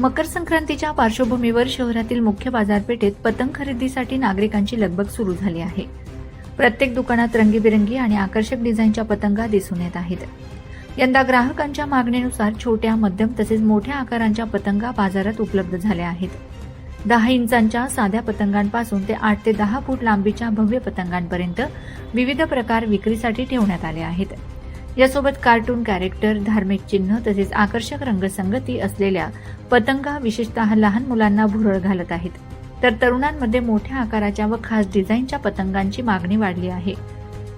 मकर संक्रांतीच्या पार्श्वभूमीवर शहरातील मुख्य बाजारपेठेत पतंग खरेदीसाठी नागरिकांची लगबग सुरू झाली आहे. प्रत्येक दुकानात रंगीबेरंगी आणि आकर्षक डिझाईनच्या पतंगा दिसून येत आहेत. यंदा ग्राहकांच्या मागणीनुसार छोट्या मध्यम तसेच मोठ्या आकारांच्या पतंगा बाजारात उपलब्ध झाल्या आहेत. दहा इंचांच्या साध्या पतंगांपासून ते आठ ते दहा फूट लांबीच्या भव्य पतंगांपर्यंत विविध प्रकार विक्रीसाठी ठेवण्यात आले आहेत. यासोबत कार्टून कॅरेक्टर धार्मिक चिन्ह तसेच आकर्षक रंगसंगती असलेल्या पतंगा विशेषतः लहान मुलांना भुरळ घालत आहेत. तर तरुणांमध्ये मोठ्या आकाराच्या व खास डिझाईनच्या पतंगांची मागणी वाढली आहे.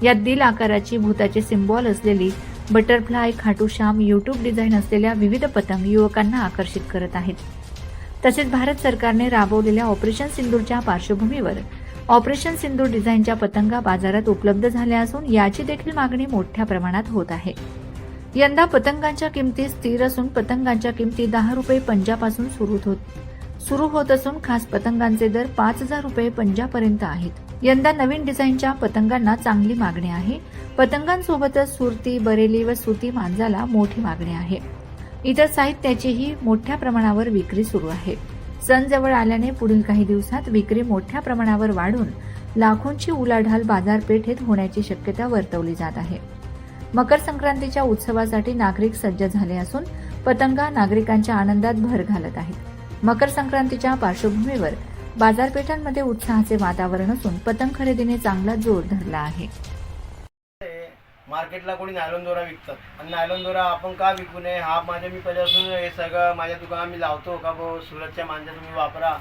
यात दिल आकाराची भूताचे सिम्बॉल असलेली बटरफ्लाय खाटूश्याम युट्यूब डिझाईन असलेल्या विविध पतंग युवकांना आकर्षित करत आहेत. तसेच भारत सरकारने राबवलेल्या ऑपरेशन सिंदूरच्या पार्श्वभूमीवर ऑपरेशन सिंदूर डिझाईनच्या पतंगा बाजारात उपलब्ध झाल्या असून याची देखील मागणी मोठ्या प्रमाणात होत आहे. यंदा पतंगांच्या किमती स्थिर असून पतंगांच्या किमती दहा रुपये पंजापासून सुरू होत सुरू होत असून खास पतंगांचे दर पाच हजार रुपये पंजापर्यंत आहेत. यंदा नवीन डिझाईनच्या पतंगांना चांगली मागणी आहे. पतंगांसोबतच सुरती बरेली व सुती मांजाला मोठी मागणी आहे. इतर साहित्याचीही मोठ्या प्रमाणावर विक्री सुरू आहे. सण जवळ आल्याने पुढील काही दिवसात विक्री मोठ्या प्रमाणावर वाढून लाखोंची उलाढाल बाजारपेठेत होण्याची शक्यता वर्तवली जात आहे. मकर संक्रांतीच्या उत्सवासाठी नागरिक सज्ज झाले असून पतंगा नागरिकांच्या आनंदात भर घालत आहेत. मकर संक्रांतीच्या पार्श्वभूमीवर बाजारपेठांमध्ये उत्साहाचे वातावरण असून पतंग खरेदीने चांगला जोर धरला आहे. मार्केटला कोणी नायलॉन दोरा विकतात. आणि नायलॉन दोरा आपण का विकू नये? हा माझ्या मी पहिल्यापासून हे सगळं माझ्या दुकानात मी लावतो का भाऊ? सुरतच्या माणसा तुम्ही वापरा.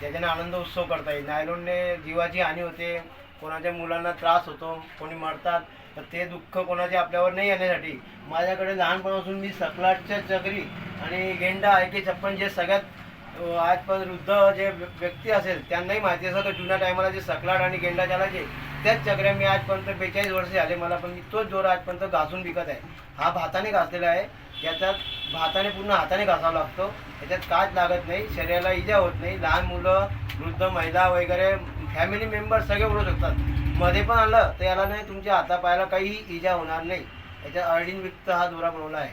त्याच्याने आनंद उत्सव करता येईल. नायलॉनने जीवाची हानी होते. कोणाच्या मुलांना त्रास होतो. कोणी मरतात. तर ते दुःख कोणाचे आपल्यावर नाही येण्यासाठी. माझ्याकडे लहानपणापासून मी सकलाटच्या चक्री आणि गेंडा ऐके छप्पन जे सगळ्यात आजपर्यंत वृद्ध जे व्य- व्यक्ती असेल त्यांनाही माहिती असेल तर जुन्या टायमाला जे सकलाट आणि गेंडा चालायचे त्याच चकऱ्या मी आजपर्यंत बेचाळीस वर्ष झाले मला पण मी तोच दोरा आजपर्यंत घासून विकत आहे. हा भाताने घासलेला आहे याच्यात भाताने पूर्ण हाताने घासावा लागतो याच्यात काच लागत नाही शरीराला इजा होत नाही लहान मुलं वृद्ध महिला वगैरे फॅमिली मेंबर सगळे उडू शकतात. मध्ये पण आलं तर याला नाही तुमच्या हातापायाला काहीही इजा होणार नाही. याच्यात अर्डिन विकत हा दोरा बनवला आहे.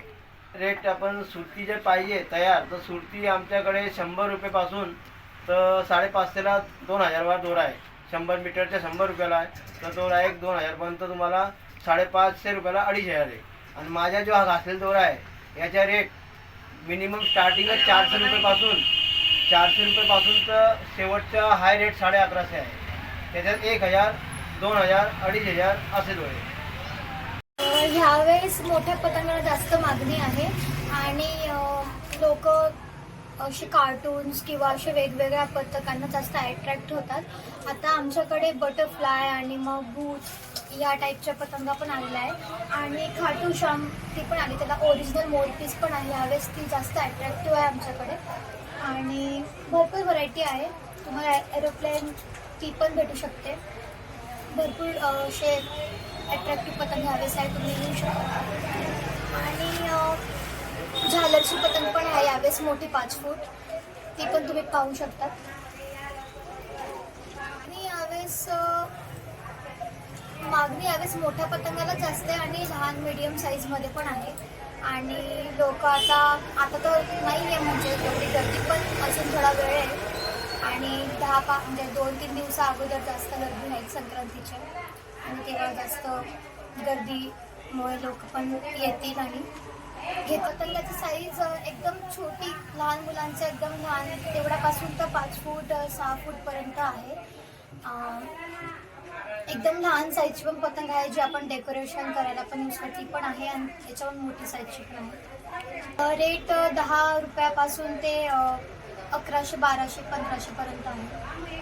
रेट आपण सुरती जर पाहिजे तयार तर सुरती आमच्याकडे शंभर रुपयेपासून तर साडेपाचशेला दोन हजारवर दोरा आहे. शंभर मीटरच्या शंभर रुपयाला आहे. तर दोरा एक दोन हजारपर्यंत तुम्हाला साडेपाचशे रुपयाला अडीच हजार आहे. आणि माझा जो हा घासलेला दोरा आहे याचा रेट मिनिमम स्टार्टिंगच चारशे रुपयेपासून. चारशे रुपयेपासून तर शेवटचा हाय रेट साडे अकराशे आहे. त्याच्यात एक हजार दोन हजार अडीच हजार असे दोरे ह्यावेळेस मोठ्या पतंगाला जास्त मागणी आहे. आणि लोक असे कार्टून्स किंवा असे वेगवेगळ्या पथकांना जास्त अट्रॅक्ट होतात. आता आमच्याकडे बटरफ्लाय आणि मग बूट या टाईपच्या पतंगा पण आलेल्या आहे आणि खाटू श्याम ती पण आली. त्याला ओरिजिनल मोरपीस पण आहे. ह्यावेळेस ती जास्त अट्रॅक्टिव्ह आहे आमच्याकडे. आणि भरपूर व्हरायटी आहे. तुम्हाला एरोप्लेन ती पण भेटू शकते. भरपूर असे अट्रॅक्टिव्ह पतंग ह्यावेळेस आहे. तुम्ही येऊ शकता. झालरची पतंग पण आहे यावेळेस मोठी पाच फूट. ती पण तुम्ही पाहू शकता. आणि यावेळेस मागणी यावेळेस मोठ्या पतंगाला जास्त आहे आणि लहान मीडियम साईजमध्ये पण आहे. आणि लोक आता आता तर नाही आहे म्हणजे एवढी गर्दी पण अजून थोडा वेळ आहे. आणि दहा पा म्हणजे दोन तीन दिवसा अगोदर जास्त गर्दी होईल संक्रांतीच्या आणि तेव्हा जास्त गर्दीमुळे लोक पण येतील आणि घेतात तर त्याची साईज एकदम छोटी लहान मुलांचं एकदम लहान तेवढ्यापासून तर पाच फूट सहा फूटपर्यंत आहे. एकदम लहान साईजची पण पतंग आहे जी आपण डेकोरेशन करायला पण यूज करते पण आहे आणि त्याच्यावर मोठी साईजची पण आहे. रेट दहा रुपयापासून ते अकराशे बाराशे पंधराशेपर्यंत आहे.